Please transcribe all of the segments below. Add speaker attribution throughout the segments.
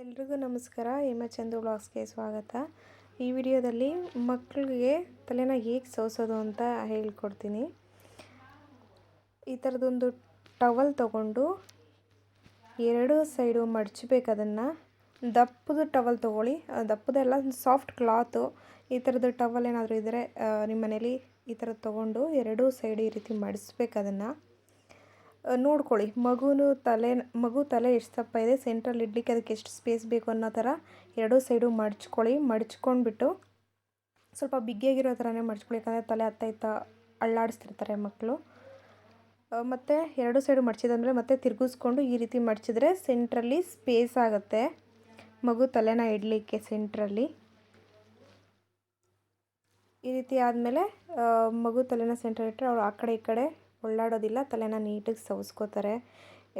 Speaker 1: ಎಲ್ರಿಗೂ ನಮಸ್ಕಾರ, ಹೇಮ ಚಂದು ಬ್ಲಾಗ್ಸ್ಗೆ ಸ್ವಾಗತ. ಈ ವಿಡಿಯೋದಲ್ಲಿ ಮಕ್ಕಳಿಗೆ ತಲೆನ ಹೇಗೆ ಸೋಸೋದು ಅಂತ ಹೇಳ್ಕೊಡ್ತೀನಿ. ಈ ಥರದೊಂದು ಟವಲ್ ತಗೊಂಡು ಎರಡು ಸೈಡು ಮಡಚಬೇಕು ಅದನ್ನು. ದಪ್ಪದ ಟವಲ್ ತೊಗೊಳ್ಳಿ. ದಪ್ಪದಲ್ಲ ಸಾಫ್ಟ್ ಕ್ಲಾತು. ಈ ಥರದ್ದು ಟವಲ್ ಏನಾದರೂ ಇದ್ದರೆ ನಿಮ್ಮ ಮನೇಲಿ ಈ ಥರದ್ದು ತೊಗೊಂಡು ಎರಡೂ ಸೈಡ್ ಈ ರೀತಿ ಮಡಿಸ್ಬೇಕು ಅದನ್ನು. ನೋಡ್ಕೊಳ್ಳಿ. ಮಗುನು ತಲೆ, ಮಗು ತಲೆ ಎಷ್ಟು ದಪ್ಪ ಇದೆ ಸೆಂಟ್ರಲ್ಲಿ ಇಡ್ಲಿಕ್ಕೆ ಅದಕ್ಕೆ ಎಷ್ಟು ಸ್ಪೇಸ್ ಬೇಕು ಅನ್ನೋ ಥರ ಎರಡೂ ಸೈಡು ಮಡ್ಚ್ಕೊಳ್ಳಿ. ಮಡ್ಚ್ಕೊಂಡ್ಬಿಟ್ಟು ಸ್ವಲ್ಪ ಬಿಗ್ಗಿಯಾಗಿರೋ ಥರನೇ ಮಡ್ಚ್ಕೊಳ್ಳಿ. ಯಾಕಂದರೆ ತಲೆ ಹತ್ತ ಇತ್ತ ಅಳ್ಳಾಡಿಸ್ತಿರ್ತಾರೆ ಮಕ್ಕಳು. ಮತ್ತು ಎರಡು ಸೈಡು ಮಡ್ಚಿದಾದ್ಮೇಲೆ ಮತ್ತೆ ತಿರುಗಿಸ್ಕೊಂಡು ಈ ರೀತಿ ಮಡ್ಚಿದ್ರೆ ಸೆಂಟ್ರಲ್ಲಿ ಸ್ಪೇಸ್ ಆಗುತ್ತೆ. ಮಗು ತಲೆನ ಇಡಲಿಕ್ಕೆ ಸೆಂಟ್ರಲ್ಲಿ ಈ ರೀತಿ ಆದಮೇಲೆ ಮಗು ತಲೆನ ಸೆಂಟ್ರಲ್ಲಿಟ್ಟರೆ ಆ ಕಡೆ ಈ ಕಡೆ ಒಳ್ಳಾಡೋದಿಲ್ಲ ತಲೆನ ನೀಟಾಗಿ ಸವಸ್ಕೋತಾರೆ.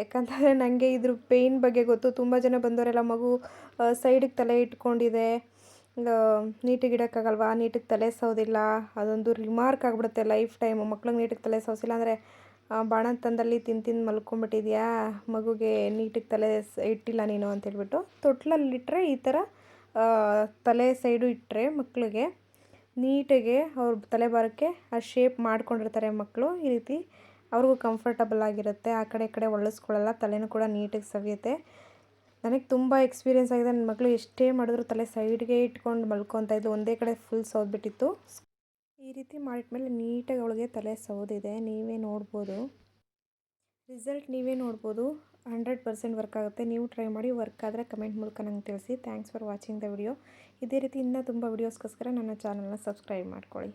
Speaker 1: ಯಾಕಂತಂದರೆ ನನಗೆ ಇದ್ರ ಪೇಯ್ನ್ ಬಗ್ಗೆ ಗೊತ್ತು. ತುಂಬ ಜನ ಬಂದವರೆಲ್ಲ ಮಗು ಸೈಡಿಗೆ ತಲೆ ಇಟ್ಕೊಂಡಿದೆ. ನೀಟಿಗೆ ಇಡೋಕ್ಕಾಗಲ್ವಾ? ನೀಟಿಗೆ ತಲೆ ಸವದಿಲ್ಲ. ಅದೊಂದು ರಿಮಾರ್ಕ್ ಆಗಿಬಿಡುತ್ತೆ ಲೈಫ್ ಟೈಮು ಮಕ್ಳಿಗೆ ನೀಟಿಗೆ ತಲೆ ಸವಸಿಲ್ಲ ಅಂದರೆ ಬಾಣಂತನದಲ್ಲಿ ತಿಂದು ತಿಂದು ಮಲ್ಕೊಂಬಿಟ್ಟಿದ್ಯಾ? ಮಗುಗೆ ನೀಟಿಗೆ ತಲೆ ಇಟ್ಟಿಲ್ಲ ನೀನು ಅಂತೇಳ್ಬಿಟ್ಟು. ತೊಟ್ಲಲ್ಲಿಟ್ಟರೆ ಈ ಥರ ತಲೆ ಸೈಡು ಇಟ್ಟರೆ ಮಕ್ಕಳಿಗೆ ನೀಟಾಗಿ ಅವ್ರ ತಲೆ ಭಾರಕ್ಕೆ ಆ ಶೇಪ್ ಮಾಡ್ಕೊಂಡಿರ್ತಾರೆ ಮಕ್ಕಳು ಈ ರೀತಿ ಅವ್ರಿಗೂ ಕಂಫರ್ಟಬಲ್ ಆಗಿರುತ್ತೆ. ಆ ಕಡೆ ಈ ಕಡೆ ಒಳ್ಳಿಸ್ಕೊಳ್ಳಲ್ಲ, ತಲೆನೂ ಕೂಡ ನೀಟಾಗಿ ಸವಿಯುತ್ತೆ. ನನಗೆ ತುಂಬ ಎಕ್ಸ್ಪೀರಿಯೆನ್ಸ್ ಆಗಿದೆ. ನನ್ನ ಮಕ್ಕಳು ಎಷ್ಟೇ ಮಾಡಿದ್ರು ತಲೆ ಸೈಡ್ಗೆ ಇಟ್ಕೊಂಡು ಮಲ್ಕೊತಾ ಇದ್ಲು ಒಂದೇ ಕಡೆ ಫುಲ್ ಸೌದ್ಬಿಟ್ಟಿತ್ತು ಈ ರೀತಿ ಮಾಡಿದ್ಮೇಲೆ ನೀಟಾಗಿ ಅವಳಿಗೆ ತಲೆ ಸೌದಿದೆ ನೀವೇ ನೋಡ್ಬೋದು. ರಿಸಲ್ಟ್ ನೀವೇ ನೋಡ್ಬೋದು. ಹಂಡ್ರೆಡ್ ಪರ್ಸೆಂಟ್ ವರ್ಕ್ ಆಗುತ್ತೆ. ನೀವು ಟ್ರೈ ಮಾಡಿ, ವರ್ಕ್ ಆದರೆ ಕಮೆಂಟ್ ಮೂಲಕ ನಂಗೆ ತಿಳಿಸಿ. Thanks for watching the video. ಇದೇ ರೀತಿ ಇನ್ನೂ ತುಂಬ ವೀಡಿಯೋಸ್ಗೋಸ್ಕರ ನನ್ನ ಚಾನಲ್ನ ಸಬ್ಸ್ಕ್ರೈಬ್ ಮಾಡ್ಕೊಳ್ಳಿ.